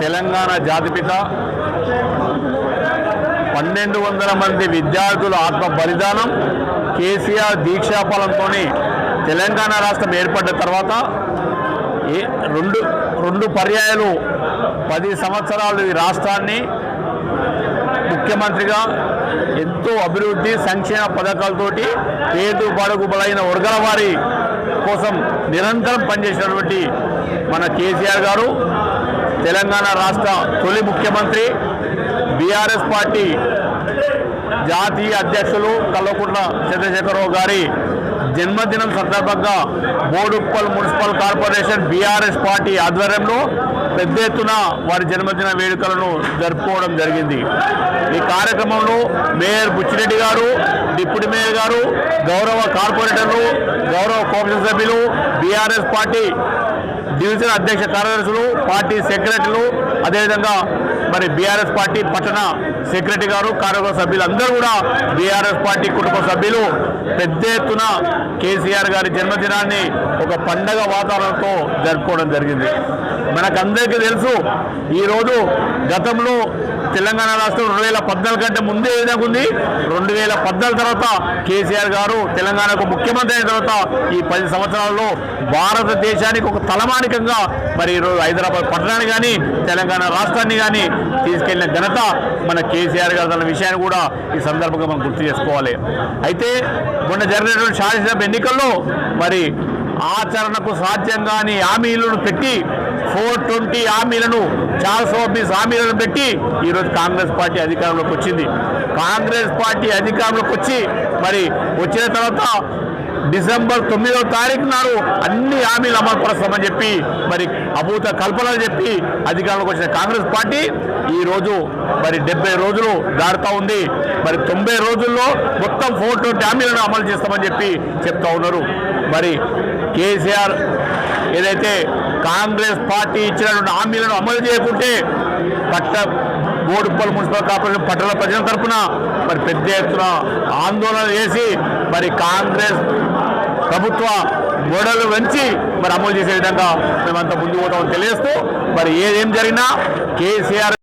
తెలంగాణ జాతిపిత. పన్నెండు వందల మంది విద్యార్థుల ఆత్మ బలిదానం. కేసీఆర్ దీక్షాఫలంతో తెలంగాణ రాష్ట్రం ఏర్పడ్డ తర్వాత ఏ రెండు రెండు పర్యాయాలు పది సంవత్సరాలు ఈ రాష్ట్రాన్ని ముఖ్యమంత్రిగా ఎంతో అభివృద్ధి సంక్షేమ పథకాలతోటి పేరు బడుగు బలైన వర్గాల వారి కోసం నిరంతరం పనిచేసినటువంటి మన కేసీఆర్ గారు తెలంగాణ రాష్ట్ర తొలి ముఖ్యమంత్రి బీఆర్ఎస్ పార్టీ జాతీయ అధ్యక్షులు కల్వకుంట్ల చంద్రశేఖరరావు గారి జన్మదినం సందర్భంగా Boduppal municipal corporation BRS party ఆధ్వర్యంలో పెద్ద ఎత్తున వారి జన్మదిన వేడుకలను జరుపుకోవడం జరిగింది. ఈ కార్యక్రమంలో మేయర్ బుచ్చిరెడ్డి గారు డిప్యూటీ మేయర్ గారు గౌరవ కార్పొరేటర్లు గౌరవ కోపరేషన్ సభ్యులు బీఆర్ఎస్ పార్టీ డివిజన్ అధ్యక్ష కార్యదర్శులు పార్టీ సెక్రటరీలు అదేవిధంగా మరి బీఆర్ఎస్ పార్టీ పట్టణ సెక్రటరీ గారు కార్యవర్గ సభ్యులు అందరూ కూడా బీఆర్ఎస్ పార్టీ కుటుంబ సభ్యులు. పెద్ద ఎత్తున కేసీఆర్ గారి జన్మదినాన్ని ఒక పండగ వాతావరణంతో జరుపుకోవడం జరిగింది. మనకందరికీ తెలుసు ఈరోజు గతంలో తెలంగాణ రాష్ట్రం రెండు వేల పద్నాలుగు కంటే ముందే విధంగా ఉంది? రెండు వేల పద్నాలుగు తర్వాత కేసీఆర్ గారు తెలంగాణకు ముఖ్యమంత్రి అయిన తర్వాత ఈ పది సంవత్సరాల్లో భారతదేశానికి ఒక తలమానికంగా మరి ఈరోజు హైదరాబాద్ పట్టణాన్ని కానీ తెలంగాణ రాష్ట్రాన్ని కానీ తీసుకెళ్ళిన ఘనత మన కేసీఆర్ గారు అన్న విషయాన్ని కూడా ఈ సందర్భంగా మనం గుర్తు చేసుకోవాలి. అయితే మొన్న జరిగినటువంటి శాసనసభ ఎన్నికల్లో మరి ఆచరణకు సాధ్యం కాని హామీలను పెట్టి ఫోర్ ట్వంటీ హామీలను చాలా సోబీస్ హామీలను పెట్టి ఈరోజు కాంగ్రెస్ పార్టీ అధికారంలోకి వచ్చింది. కాంగ్రెస్ పార్టీ అధికారంలోకి వచ్చి మరి వచ్చిన తర్వాత డిసెంబర్ తొమ్మిదవ తారీఖు నాడు అన్ని హామీలు అమలు పరుస్తామని చెప్పి మరి అభూత కల్పనలు చెప్పి అధికారంలోకి వచ్చిన కాంగ్రెస్ పార్టీ ఈ రోజు మరి డెబ్బై రోజులు దాడుతూ ఉంది. మరి తొంభై రోజుల్లో మొత్తం ఫోర్ ట్వంటీ హామీలను అమలు చేస్తామని చెప్పి చెప్తా ఉన్నారు. మరి కేసీఆర్ ఏదైతే కాంగ్రెస్ పార్టీ ఇచ్చినటువంటి హామీలను అమలు చేయకుంటే పట్ట బోడుప్పల్ మున్సిపల్ కార్పొరేషన్ పట్టణ ప్రజల తరఫున మరి పెద్ద ఎత్తున ఆందోళన చేసి మరి కాంగ్రెస్ ప్రభుత్వ గోడలు వంచి మరి అమలు చేసే విధంగా మేమంతా ముందు పోతామని తెలియజేస్తూ మరి ఏదేం జరిగినా కేసీఆర్